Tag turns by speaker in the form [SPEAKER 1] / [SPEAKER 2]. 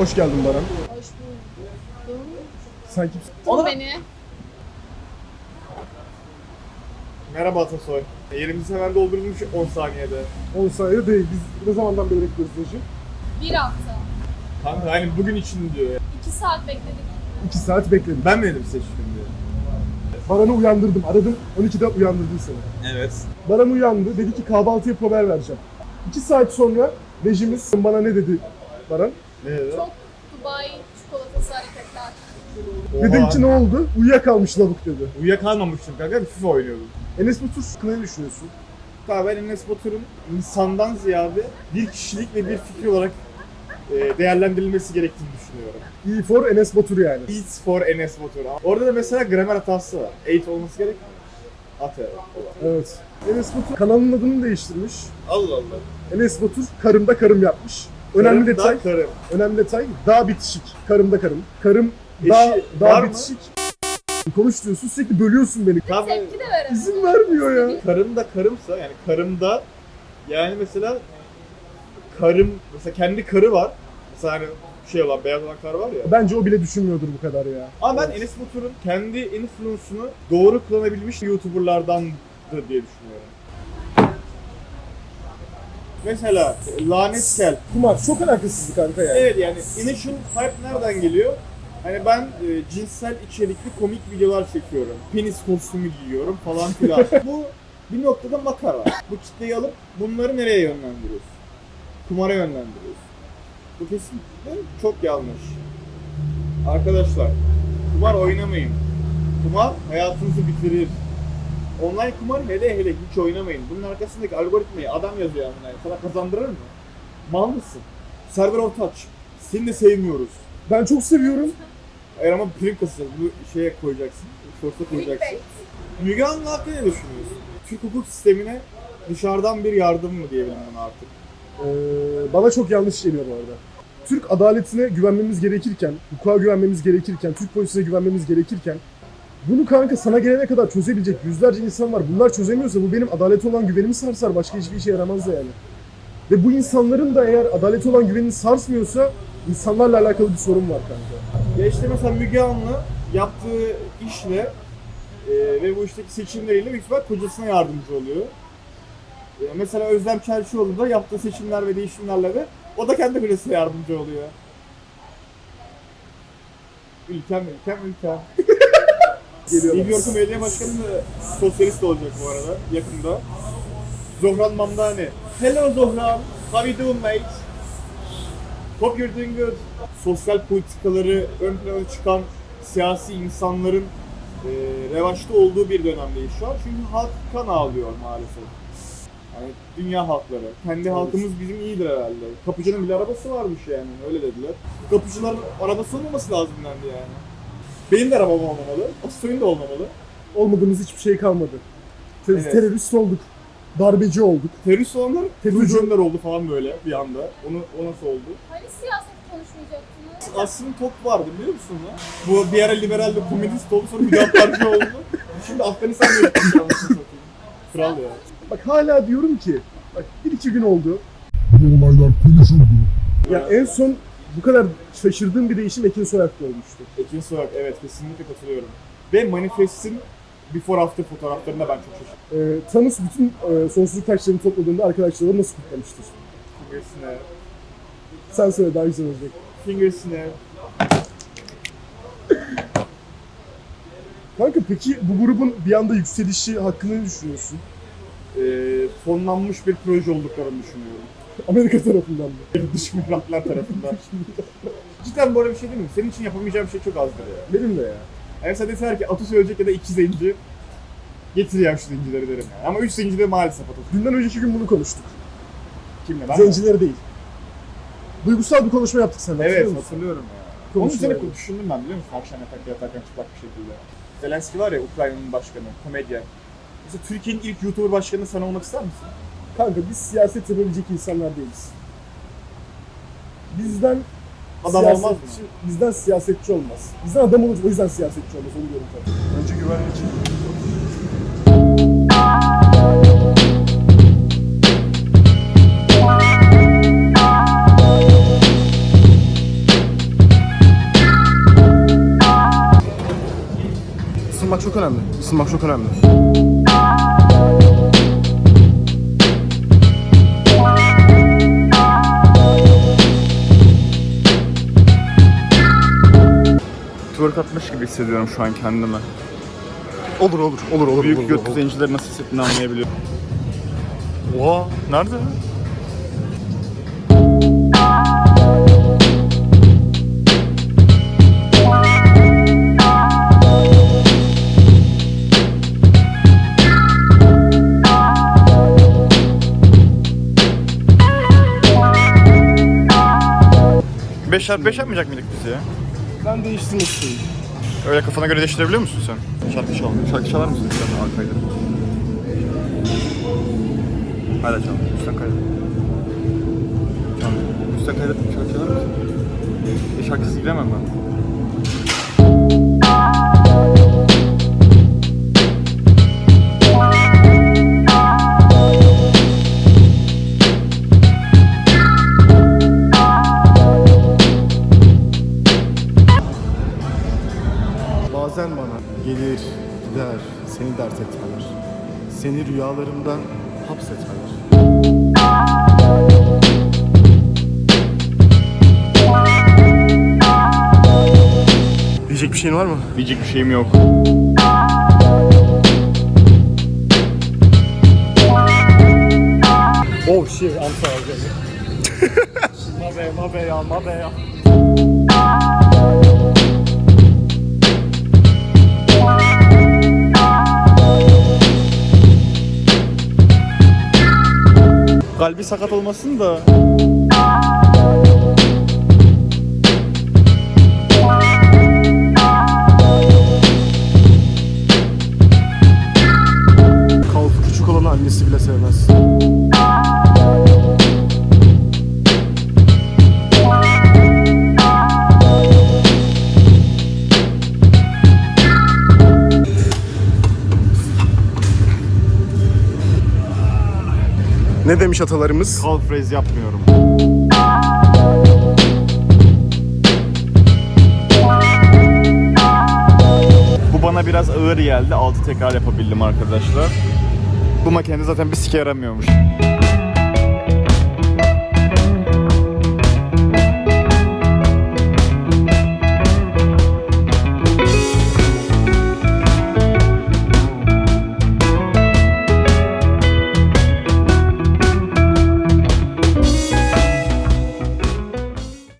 [SPEAKER 1] Hoş geldin Baran.
[SPEAKER 2] Hoş buldum.
[SPEAKER 1] Sen kimsin?
[SPEAKER 2] Tut beni.
[SPEAKER 3] Merhaba Atasoy. Yerimizi hemen doldurulmuş 10 saniyede.
[SPEAKER 1] 10 saniye değil. Biz ne zamandan beri bekliyoruz Recep?
[SPEAKER 2] Bir hafta.
[SPEAKER 3] Kanka hani bugün için diyor ya.
[SPEAKER 2] İki saat bekledik.
[SPEAKER 1] 2 saat bekledim.
[SPEAKER 3] Ben mi dedim size şimdi?
[SPEAKER 1] Baran'ı uyandırdım. Aradım 12'de uyandırdım seni.
[SPEAKER 3] Evet.
[SPEAKER 1] Baran uyandı. Dedi ki kahvaltı yapıp haber vereceğim. 2 saat sonra rejimiz bana ne dedi Baran?
[SPEAKER 3] Ne dedi?
[SPEAKER 2] Çok Dubai çikolatası hareketler.
[SPEAKER 1] Dedim ki ne oldu? Uyuyakalmış lavuk dedi.
[SPEAKER 3] Uyuyakalmamıştım kanka FIFA oynuyordum.
[SPEAKER 1] Enes Batur ne düşünüyorsun?
[SPEAKER 3] Kanka ben Enes Batur'un insandan ziyade bir kişilik ve bir fikir olarak e, değerlendirilmesi gerektiğini düşünüyorum.
[SPEAKER 1] E for Enes Batur yani.
[SPEAKER 3] Eats for Enes Batur. Orada da mesela gramer hatası var. Eight olması gerekmiyor. Ate olan.
[SPEAKER 1] Evet. Enes Batur kanalının adını değiştirmiş.
[SPEAKER 3] Allah Allah.
[SPEAKER 1] Enes Batur karımda karım yapmış. Önemli
[SPEAKER 3] Karım da
[SPEAKER 1] detay,
[SPEAKER 3] Karım.
[SPEAKER 1] önemli detay dağ bitişik. Karımda karım. Karım
[SPEAKER 3] Eşi
[SPEAKER 1] dağ,
[SPEAKER 3] var
[SPEAKER 1] dağ
[SPEAKER 3] mı?
[SPEAKER 1] bitişik. Konuş diyorsun sürekli bölüyorsun beni.
[SPEAKER 3] Tabii.
[SPEAKER 2] Tepki de verelim.
[SPEAKER 1] İzin vermiyor ya.
[SPEAKER 3] karım da karımsa yani karımda yani mesela karım mesela kendi karı var. Mesela hani şey olan beyaz olan kar var ya.
[SPEAKER 1] Bence o bile düşünmüyordur bu kadar ya.
[SPEAKER 3] Ama ben Enes Batur'un kendi influence'unu doğru kullanabilmiş YouTuber'lardandır diye düşünüyorum. Mesela lanet kel.
[SPEAKER 1] Kumar çok alakasızdı kanka yani.
[SPEAKER 3] Evet yani initial hype nereden geliyor? Hani ben e, cinsel içerikli komik videolar çekiyorum. Penis kostümü giyiyorum falan filan. Bu bir noktada makara. Bu kitleyi alıp bunları nereye yönlendiriyoruz? Kumara yönlendiriyoruz. Bu kesinlikle çok yanlış. Arkadaşlar, kumar oynamayın. Kumar hayatınızı bitirir. Online kumar hele hele hiç oynamayın. Bunun arkasındaki algoritmayı adam yazıyor yani. Sana kazandırır mı? Mal mısın? Server of Touch. Seni de sevmiyoruz.
[SPEAKER 1] Ben çok seviyorum.
[SPEAKER 3] Eğer ama prim kasacağız. Bu şeye koyacaksın. Shorts'a koyacaksın. Müge Anlı hakkında ne düşünüyorsun? Türk hukuk sistemine dışarıdan bir yardım mı diyebilirim buna artık?
[SPEAKER 1] Ee, bana çok yanlış geliyor bu arada. Türk adaletine güvenmemiz gerekirken, hukuka güvenmemiz gerekirken, Türk polisine güvenmemiz gerekirken bunu kanka sana gelene kadar çözebilecek yüzlerce insan var. Bunlar çözemiyorsa bu benim adalete olan güvenimi sarsar. Başka hiçbir işe yaramaz da yani. Ve bu insanların da eğer adalete olan güvenini sarsmıyorsa insanlarla alakalı bir sorun var kanka.
[SPEAKER 3] Ya işte mesela Müge Anlı yaptığı işle e, ve bu işteki seçimleriyle büyük ihtimal kocasına yardımcı oluyor. E, mesela Özlem Çelçioğlu da yaptığı seçimler ve değişimlerle de o da kendi kocasına yardımcı oluyor. Ülkem, ülkem, ülkem.
[SPEAKER 1] Geliyorlar.
[SPEAKER 3] New York'un belediye başkanı da sosyalist olacak bu arada yakında. Zohran Mamdani. Hello Zohran, how you doing mate? Hope you're doing good. Sosyal politikaları ön plana çıkan siyasi insanların e, revaçta olduğu bir dönemdeyiz şu an. Çünkü halk kan ağlıyor maalesef. Yani dünya halkları. Kendi halkımız bizim iyidir herhalde. Kapıcının bile arabası varmış yani öyle dediler. Kapıcıların arabası olmaması lazım dendi yani. Benim de arabam olmamalı. Asoy'un da olmamalı.
[SPEAKER 1] Olmadığımız hiçbir şey kalmadı. Te-
[SPEAKER 3] Evet.
[SPEAKER 1] Terörist olduk. Darbeci olduk.
[SPEAKER 3] Terörist olanlar
[SPEAKER 1] Terörist-
[SPEAKER 3] Teröristler oldu falan böyle bir anda. Onu o nasıl oldu?
[SPEAKER 2] Hani siyaset konuşmayacaktınız?
[SPEAKER 3] Aslında top vardı biliyor musun lan? Bu bir ara liberal ve komünist oldu sonra müdafaacı oldu. Şimdi Afganistan'da yaşıyor. anasını satayım. Kral ya.
[SPEAKER 1] Bak hala diyorum ki, bak bir iki gün oldu.
[SPEAKER 4] Bu olaylar konuşuldu.
[SPEAKER 1] Ya en son bu kadar şaşırdığım bir değişim Ekin Soyak'ta olmuştu.
[SPEAKER 3] Ekin Soyak evet kesinlikle katılıyorum. Ve Manifest'in before after fotoğraflarına ben çok şaşırdım.
[SPEAKER 1] Ee, Thanos bütün e, sonsuzluk taşlarını topladığında arkadaşları nasıl kutlamıştır?
[SPEAKER 3] Fingers'ine,
[SPEAKER 1] Sen söyle daha güzel olacak.
[SPEAKER 3] Fingers'ine.
[SPEAKER 1] Kanka peki bu grubun bir anda yükselişi hakkında ne düşünüyorsun?
[SPEAKER 3] E, fonlanmış bir proje olduklarını düşünüyorum.
[SPEAKER 1] Amerika tarafından mı?
[SPEAKER 3] Dış mihraklar tarafından. Cidden böyle bir şey değil mi? Senin için yapamayacağım şey çok azdır ya.
[SPEAKER 1] Benim de ya.
[SPEAKER 3] Yani sen deseler ki Atus ölecek ya da iki zenci getir ya şu zencileri derim yani. Ama üç zenci de maalesef Atus.
[SPEAKER 1] Dünden önceki gün bunu konuştuk.
[SPEAKER 3] Kimle ben? mi?
[SPEAKER 1] Zencileri değil. Duygusal bir konuşma yaptık seninle.
[SPEAKER 3] Evet
[SPEAKER 1] hatırlıyor musun?
[SPEAKER 3] hatırlıyorum ya. Onun
[SPEAKER 1] Konuşma
[SPEAKER 3] üzerine
[SPEAKER 1] yani.
[SPEAKER 3] düşündüm ben biliyor musun? Akşam yatakta yatarken çıplak bir şekilde. Zelenski var ya Ukrayna'nın başkanı, komedyen. Mesela Türkiye'nin ilk YouTuber başkanı sen olmak ister misin?
[SPEAKER 1] Kanka biz siyaset yapabilecek insanlar değiliz. Bizden
[SPEAKER 3] Adam
[SPEAKER 1] siyasetçi,
[SPEAKER 3] olmaz mı?
[SPEAKER 1] Bizden siyasetçi olmaz. Bizden adam olur. O yüzden siyasetçi olmaz. Onu diyorum tabii.
[SPEAKER 3] Önce güvenlik için.
[SPEAKER 5] Isınmak çok önemli. Isınmak çok önemli.
[SPEAKER 3] Twerk atmış gibi hissediyorum şu an kendimi.
[SPEAKER 5] Olur olur olur olur.
[SPEAKER 3] Büyük
[SPEAKER 5] olur,
[SPEAKER 3] göt
[SPEAKER 5] olur.
[SPEAKER 3] zencileri nasıl hissettiğini anlayabiliyorum. Oha nerede? Beşer beş yapmayacak mıydık biz ya?
[SPEAKER 5] Ben değiştirmek istiyorum.
[SPEAKER 3] Öyle kafana göre değiştirebiliyor musun sen? Şarkı çal. Şarkı çalar mısın sen arkayda? Hala çal. Üstten kaydet. Çal. Üstten kaydet. Şarkı çalar mısın? E şarkısız giremem ben.
[SPEAKER 5] Gelir gider seni dert etmeler. Seni rüyalarımda hapsetmeler. Diyecek bir şeyin var mı?
[SPEAKER 3] Diyecek bir şeyim yok.
[SPEAKER 5] Oh shit, I'm sorry. mabe, mabe ya, mabe ya.
[SPEAKER 3] Kalbi sakat olmasın da.
[SPEAKER 5] Ne demiş atalarımız?
[SPEAKER 3] Calf raise yapmıyorum. Bu bana biraz ağır geldi. 6 tekrar yapabildim arkadaşlar. Bu makine zaten bir sike yaramıyormuş.